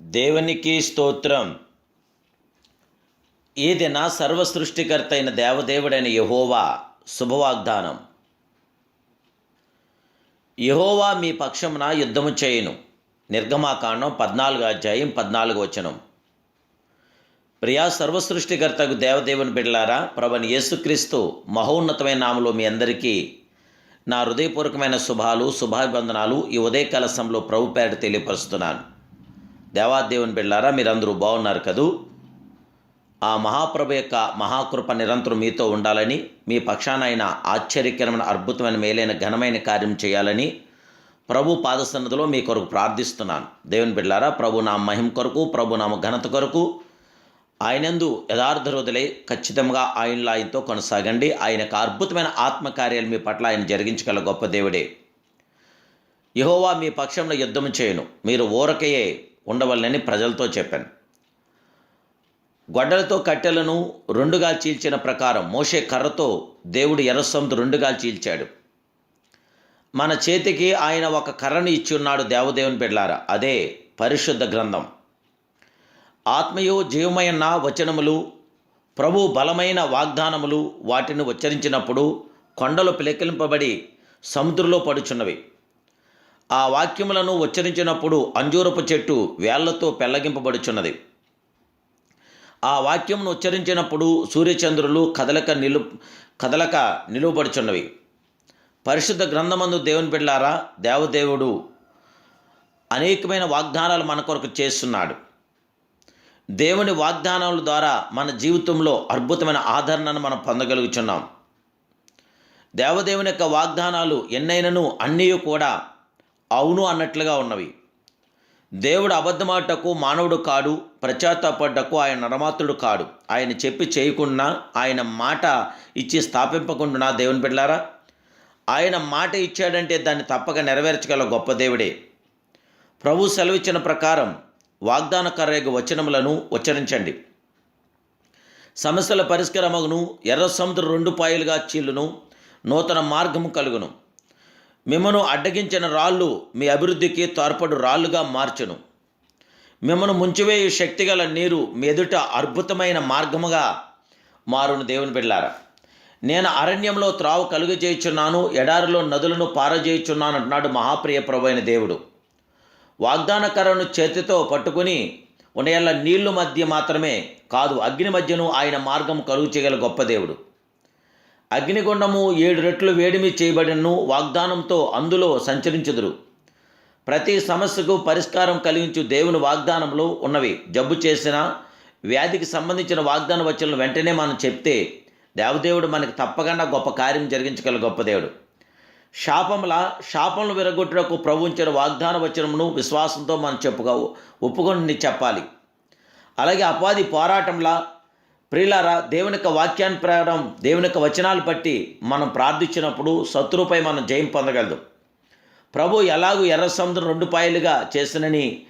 దేవునికి స్తోత్రం. ఏదైనా సర్వ సృష్టికర్త అయిన దేవదేవుడైన యహోవా శుభవాగ్దానం. యహోవా మీ పక్షమున యుద్ధము చేయను. నిర్గమాకాండం పద్నాలుగు అధ్యాయం పద్నాలుగు వచనం. ప్రియా సర్వసృష్టికర్తకు దేవదేవుని బిడ్డలారా ప్రభని యేసుక్రీస్తు మహోన్నతమైన నామలో మీ అందరికీ నా హృదయపూర్వకమైన శుభాలు శుభాభివందనాలు ఈ ఉదయకాల సమయంలో ప్రభు పేరిట తెలియపరుస్తున్నాను. దేవాదేవుని బిళ్ళారా మీరందరూ బాగున్నారు కదూ? ఆ మహాప్రభు యొక్క మహాకృప నిరంతరం మీతో ఉండాలని మీ పక్షానైన ఆశ్చర్యకరమైన అద్భుతమైన మేలైన ఘనమైన కార్యం చేయాలని ప్రభు పాదసన్నదిలో మీ కొరకు ప్రార్థిస్తున్నాను. దేవుని బిడ్డారా ప్రభు నా మహిమ కొరకు ప్రభు నామ ఘనత కొరకు ఆయనందు యథార్థ హృదలే ఖచ్చితంగా ఆయనలో ఆయనతో కొనసాగండి. ఆయనకు అద్భుతమైన ఆత్మకార్యాలు మీ పట్ల ఆయన జరిగించగల గొప్ప దేవుడే. యహోవా మీ పక్షంలో యుద్ధం చేయను. మీరు ఊరకయే ఉండవల్లని ప్రజలతో చెప్పాను. గొడ్డలతో కట్టెలను రెండుగా చీల్చిన ప్రకారం మోషే కర్రతో దేవుడు ఎర్రసముద్ర రెండుగా చీల్చాడు. మన చేతికి ఆయన ఒక కర్రను ఇచ్చి ఉన్నాడు దేవదేవుని బిడ్లారా అదే పరిశుద్ధ గ్రంథం. ఆత్మయో జీవమైన వచనములు ప్రభు బలమైన వాగ్దానములు వాటిని ఉచ్చరించినప్పుడు కొండలు పిలకిలింపబడి సముద్రంలో పడుచున్నవి. ఆ వాక్యములను ఉచ్చరించినప్పుడు అంజూరపు చెట్టు వేళ్ళతో పెళ్ళగింపబడుచున్నది. ఆ వాక్యమును ఉచ్చరించినప్పుడు సూర్యచంద్రులు కదలక నిలు కదలక నిలువబడుచున్నవి. పరిశుద్ధ గ్రంథమందు దేవుని బిడ్డారా దేవదేవుడు అనేకమైన వాగ్దానాలు మన కొరకు చేస్తున్నాడు. దేవుని వాగ్దానాల ద్వారా మన జీవితంలో అద్భుతమైన ఆదరణను మనం పొందగలుగుతున్నాం దేవదేవుని యొక్క వాగ్దానాలు ఎన్నైనను అన్నీ కూడా అవును అన్నట్లుగా ఉన్నవి. దేవుడు అబద్ధమాటకు మానవుడు కాడు ప్రచాతపడ్డకు ఆయన నరమాత్రుడు కాడు. ఆయన చెప్పి చేయకుండా ఆయన మాట ఇచ్చి స్థాపింపకుండా దేవుని బిడ్డారా ఆయన మాట ఇచ్చాడంటే దాన్ని తప్పక నెరవేర్చగల గొప్ప దేవుడే. ప్రభు సెలవిచ్చిన ప్రకారం వాగ్దాన కర్రేగ వచనములను ఉచ్చరించండి. సమస్యల పరిష్కారమగును ఎర్ర సముద్రం రెండు పాయలుగా చీలును నూతన మార్గము కలుగును. మిమ్మను అడ్డగించిన రాళ్ళు మీ అభివృద్ధికి తోడ్పడు రాళ్ళుగా మార్చును. మిమ్మను ముంచివేయు శక్తిగల నీరు మీ ఎదుట అద్భుతమైన మార్గముగా మారును దేవుని బిడ్డారా నేను అరణ్యంలో త్రావు కలుగు చేయుచున్నాను ఎడారిలో నదులను పారజేయుచున్నాను అంటున్నాడు మహాప్రియ ప్రభు దేవుడు. వాగ్దానకరను చేతితో పట్టుకుని ఉండేళ్ళ నీళ్ళు మధ్య మాత్రమే కాదు అగ్ని మధ్యను ఆయన మార్గం కలుగు చేయగల గొప్ప దేవుడు. అగ్నిగుండము ఏడు రెట్లు వేడిమి చేయబడినను వాగ్దానంతో అందులో సంచరించుదురు. ప్రతి సమస్యకు పరిష్కారం కలిగించు దేవుని వాగ్దానంలో ఉన్నవి. జబ్బు చేసిన వ్యాధికి సంబంధించిన వాగ్దాన వచ్చిన వెంటనే మనం చెప్తే దేవదేవుడు మనకి తప్పకుండా గొప్ప కార్యం జరిగించగల గొప్ప దేవుడు. శాపముల శాపములు విరగొట్టుటకు ప్రభుంచిన వాగ్దాన వచనమును విశ్వాసంతో మనం చెప్పుగా ఒప్పుకొని చెప్పాలి. అలాగే అపాది పోరాటంలా ప్రియులారా దేవుని యొక్క వాక్యాన్ని ప్రకారం దేవుని యొక్క వచనాలు బట్టి మనం ప్రార్థించినప్పుడు శత్రువుపై మనం జయం పొందగలదు ప్రభు ఎలాగూ ఎర్ర సముద్రం రెండు పాయలుగా చేసినని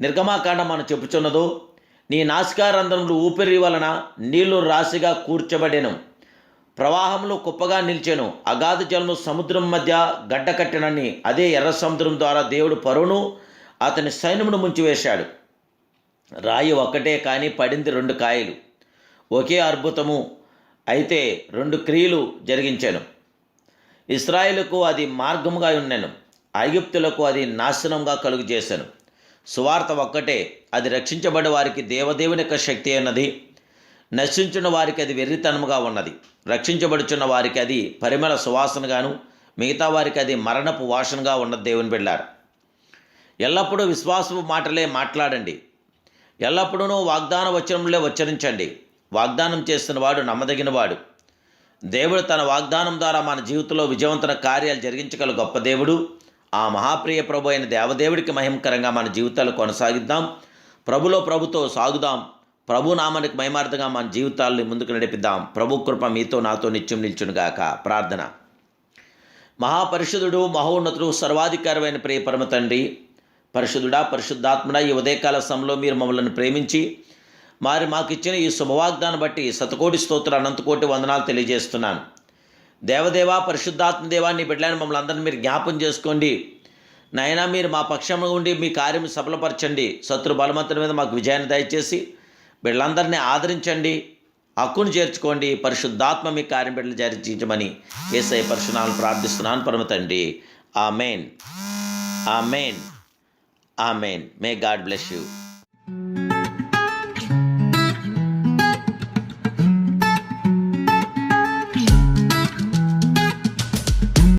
నిర్గమాకాండ మనం చెప్పుచున్నదో నీ నాసికారంధ్రములు ఊపిరి వలన నీళ్ళు రాశిగా కూర్చబడెను. ప్రవాహంలో కుప్పగా నిలిచాను. అగాధ జలము సముద్రం మధ్య గడ్డ కట్టినని అదే ఎర్ర సముద్రం ద్వారా దేవుడు పరువును అతని సైన్యమును ముంచివేశాడు. రాయి ఒక్కటే కానీ పడింది రెండు కాయలు. ఒకే అద్భుతము. అయితే రెండు క్రియలు జరిగించాను. ఇస్రాయిలకు అది మార్గముగా ఉన్నాను ఐగుప్తులకు అది నాశనంగా కలుగు చేశాను సువార్త ఒక్కటే అది రక్షించబడే వారికి దేవదేవుని యొక్క శక్తి అన్నది నశించిన వారికి అది వెర్రితనముగా ఉన్నది. రక్షించబడుచున్న వారికి అది పరిమళ సువాసనగాను మిగతా వారికి అది మరణపు వాసనగా ఉన్నది దేవుని బిళ్ళారు ఎల్లప్పుడూ విశ్వాసపు మాటలే మాట్లాడండి. ఎల్లప్పుడూ వాగ్దాన వచనంలో ఉచ్చరించండి. వాగ్దానం చేస్తున్నవాడు నమ్మదగినవాడు దేవుడు తన వాగ్దానం ద్వారా మన జీవితంలో విజయవంతన కార్యాలు జరిగించగల గొప్ప దేవుడు. ఆ మహాప్రియ ప్రభు అయిన దేవదేవుడికి మహిమకరంగా మన జీవితాలు కొనసాగిద్దాం. ప్రభులో ప్రభుతో సాగుదాం. ప్రభు నామానికి మహిమార్థంగా మన జీవితాలను ముందుకు నడిపిద్దాం. ప్రభు కృప మీతో నాతో నిత్యం నిల్చునుగాక ప్రార్థన. మహాపరిషుదుడు మహోన్నతుడు సర్వాధికారమైన ప్రియ పరమ తండ్రి పరిశుద్ధుడా పరిశుద్ధాత్మడా ఈ ఉదయకాల సమయంలో మీరు మమ్మల్ని ప్రేమించి మరి మాకు ఇచ్చిన ఈ శుభవాగ్దాన్ని బట్టి శతకోటి స్తోత్ర అనంతకోటి వందనాలు తెలియజేస్తున్నాను. దేవదేవా పరిశుద్ధాత్మ నీ బిడ్డలను మమ్మల్ని అందరినీ మీరు జ్ఞాపం చేసుకోండి. నైనా మీరు మా పక్షంలో ఉండి మీ కార్యం సఫలపరచండి. శత్రు బలవంతుల మీద మాకు విజయాన్ని దయచేసి బిడ్డలందరినీ ఆదరించండి. హక్కును చేర్చుకోండి. పరిశుద్ధాత్మ మీ కార్యం బిడ్డలు జరిచించమని ఏసై పరశునాలను ప్రార్థిస్తున్నాను. పరమతండి తండ్రి. ఆ మెయిన్ ఆ మెయిన్ ఆ మెయిన్ మే గాడ్ బ్లెస్ యూ